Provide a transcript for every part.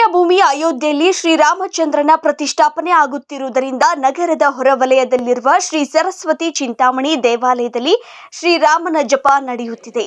ಪುಣ್ಯ ಭೂಮಿ ಅಯೋಧ್ಯೆಯಲ್ಲಿ ಶ್ರೀರಾಮಚಂದ್ರನ ಪ್ರತಿಷ್ಠಾಪನೆ ಆಗುತ್ತಿರುವುದರಿಂದ ನಗರದ ಹೊರವಲಯದಲ್ಲಿರುವ ಶ್ರೀ ಸರಸ್ವತಿ ಚಿಂತಾಮಣಿ ದೇವಾಲಯದಲ್ಲಿ ಶ್ರೀರಾಮನ ಜಪ ನಡೆಯುತ್ತಿದೆ.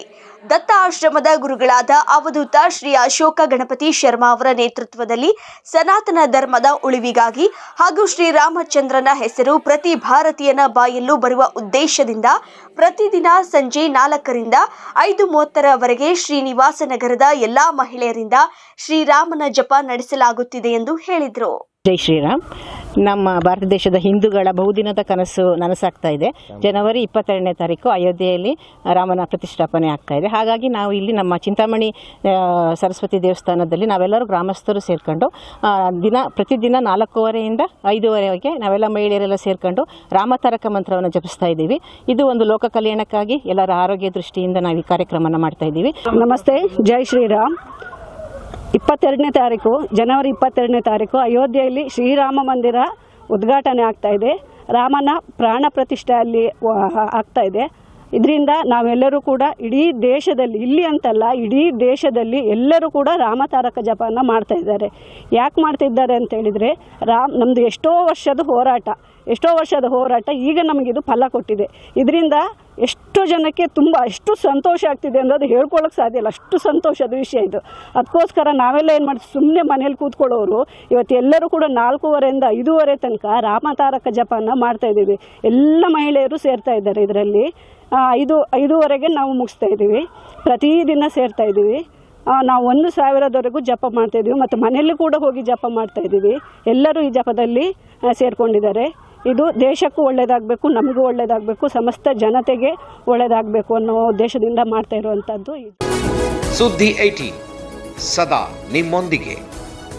ದತ್ತ ಆಶ್ರಮದ ಗುರುಗಳಾದ ಅವಧೂತ ಶ್ರೀ ಅಶೋಕ ಗಣಪತಿ ಶರ್ಮಾ ಅವರ ನೇತೃತ್ವದಲ್ಲಿ ಸನಾತನ ಧರ್ಮದ ಉಳಿವಿಗಾಗಿ ಹಾಗೂ ಶ್ರೀರಾಮಚಂದ್ರನ ಹೆಸರು ಪ್ರತಿ ಭಾರತೀಯನ ಬಾಯಲ್ಲೂ ಬರುವ ಉದ್ದೇಶದಿಂದ ಪ್ರತಿದಿನ ಸಂಜೆ ನಾಲ್ಕರಿಂದ ಐದು ಮೂವತ್ತರವರೆಗೆ ಶ್ರೀನಿವಾಸ ನಗರದ ಎಲ್ಲಾ ಮಹಿಳೆಯರಿಂದ ಶ್ರೀರಾಮನ ಜಪ ನಡೆಸಲಾಗುತ್ತಿದೆ ಎಂದು ಹೇಳಿದರು. ಜೈ ಶ್ರೀರಾಮ್. ನಮ್ಮ ಭಾರತ ದೇಶದ ಹಿಂದೂಗಳ ಬಹುದಿನದ ಕನಸು ನನಸಾಗ್ತಾ ಇದೆ. ಜನವರಿ ಇಪ್ಪತ್ತೆರಡನೇ ತಾರೀಕು ಅಯೋಧ್ಯೆಯಲ್ಲಿ ರಾಮನ ಪ್ರತಿಷ್ಠಾಪನೆ ಆಗ್ತಾ ಇದೆ. ಹಾಗಾಗಿ ನಾವು ಇಲ್ಲಿ ನಮ್ಮ ಚಿಂತಾಮಣಿ ಸರಸ್ವತಿ ದೇವಸ್ಥಾನದಲ್ಲಿ ನಾವೆಲ್ಲರೂ ಗ್ರಾಮಸ್ಥರು ಸೇರಿಕೊಂಡು ದಿನ ಪ್ರತಿದಿನ ನಾಲ್ಕೂವರೆಯಿಂದ ಐದೂವರೆಗೆ ನಾವೆಲ್ಲ ಮಹಿಳೆಯರೆಲ್ಲ ಸೇರಿಕೊಂಡು ರಾಮತಾರಕ ಮಂತ್ರವನ್ನು ಜಪಿಸ್ತಾ ಇದ್ದೀವಿ. ಇದು ಒಂದು ಲೋಕ ಕಲ್ಯಾಣಕ್ಕಾಗಿ ಎಲ್ಲರ ಆರೋಗ್ಯ ದೃಷ್ಟಿಯಿಂದ ನಾವು ಈ ಕಾರ್ಯಕ್ರಮನ ಮಾಡ್ತಾ ಇದ್ದೀವಿ. ನಮಸ್ತೆ. ಜೈ ಶ್ರೀರಾಮ್. ಇಪ್ಪತ್ತೆರಡನೇ ತಾರೀಕು, ಜನವರಿ ಇಪ್ಪತ್ತೆರಡನೇ ತಾರೀಕು, ಅಯೋಧ್ಯೆಯಲ್ಲಿ ಶ್ರೀರಾಮ ಮಂದಿರ ಉದ್ಘಾಟನೆ ಆಗ್ತಾ ಇದೆ. ರಾಮನ ಪ್ರಾಣ ಪ್ರತಿಷ್ಠೆ ಅಲ್ಲಿ ಆಗ್ತಾ ಇದೆ. ಇದರಿಂದ ನಾವೆಲ್ಲರೂ ಕೂಡ ಇಡೀ ದೇಶದಲ್ಲಿ, ಇಲ್ಲಿ ಅಂತಲ್ಲ, ಇಡೀ ದೇಶದಲ್ಲಿ ಎಲ್ಲರೂ ಕೂಡ ರಾಮತಾರಕ ಜಪನ ಮಾಡ್ತಾ ಇದ್ದಾರೆ. ಯಾಕೆ ಮಾಡ್ತಿದ್ದಾರೆ ಅಂತ ಹೇಳಿದರೆ, ರಾಮ್ ನಮ್ಮದು ಎಷ್ಟೋ ವರ್ಷದ ಹೋರಾಟ, ಎಷ್ಟೋ ವರ್ಷದ ಹೋರಾಟ ಈಗ ನಮಗಿದು ಫಲ ಕೊಟ್ಟಿದೆ. ಇದರಿಂದ ಎಷ್ಟೋ ಜನಕ್ಕೆ ತುಂಬ ಎಷ್ಟು ಸಂತೋಷ ಆಗ್ತಿದೆ ಅನ್ನೋದು ಹೇಳ್ಕೊಳ್ಳೋಕೆ ಸಾಧ್ಯ ಇಲ್ಲ. ಅಷ್ಟು ಸಂತೋಷದ ವಿಷಯ ಇದು. ಅದಕ್ಕೋಸ್ಕರ ನಾವೆಲ್ಲ ಏನು ಮಾಡ್ತೀವಿ? ಸುಮ್ಮನೆ ಮನೇಲಿ ಕೂತ್ಕೊಳ್ಳೋರು, ಇವತ್ತು ಎಲ್ಲರೂ ಕೂಡ ನಾಲ್ಕೂವರೆಯಿಂದ ಐದೂವರೆ ತನಕ ರಾಮತಾರಕ ಜಪನ ಮಾಡ್ತಾ ಇದ್ದೀವಿ. ಎಲ್ಲ ಮಹಿಳೆಯರು ಸೇರ್ತಾ ಇದ್ದಾರೆ ಇದರಲ್ಲಿ. ಐದು, ಐದೂವರೆಗೆ ನಾವು ಮುಗಿಸ್ತಾ ಇದ್ದೀವಿ. ಪ್ರತಿದಿನ ಸೇರ್ತಾ ಇದ್ದೀವಿ. ನಾವು ಒಂದು ಸಾವಿರದವರೆಗೂ ಜಪ ಮಾಡ್ತಾ ಇದ್ದೀವಿ. ಮತ್ತು ಮನೆಯಲ್ಲಿ ಕೂಡ ಹೋಗಿ ಜಪ ಮಾಡ್ತಾ ಇದ್ದೀವಿ. ಎಲ್ಲರೂ ಈ ಜಪದಲ್ಲಿ ಸೇರ್ಕೊಂಡಿದ್ದಾರೆ. ಇದು ದೇಶಕ್ಕೂ ಒಳ್ಳೆಯದಾಗಬೇಕು ನಮಗೂ ಒಳ್ಳೆಯದಾಗಬೇಕು ಸಮಸ್ತ ಜನತೆಗೆ ಒಳ್ಳೆಯದಾಗಬೇಕು ಅನ್ನೋ ಉದ್ದೇಶದಿಂದ ಮಾಡ್ತಾ ಇರುವಂಥದ್ದು ಸುದ್ದಿ ಐಟಿ ಸದಾ ನಿಮ್ಮೊಂದಿಗೆ.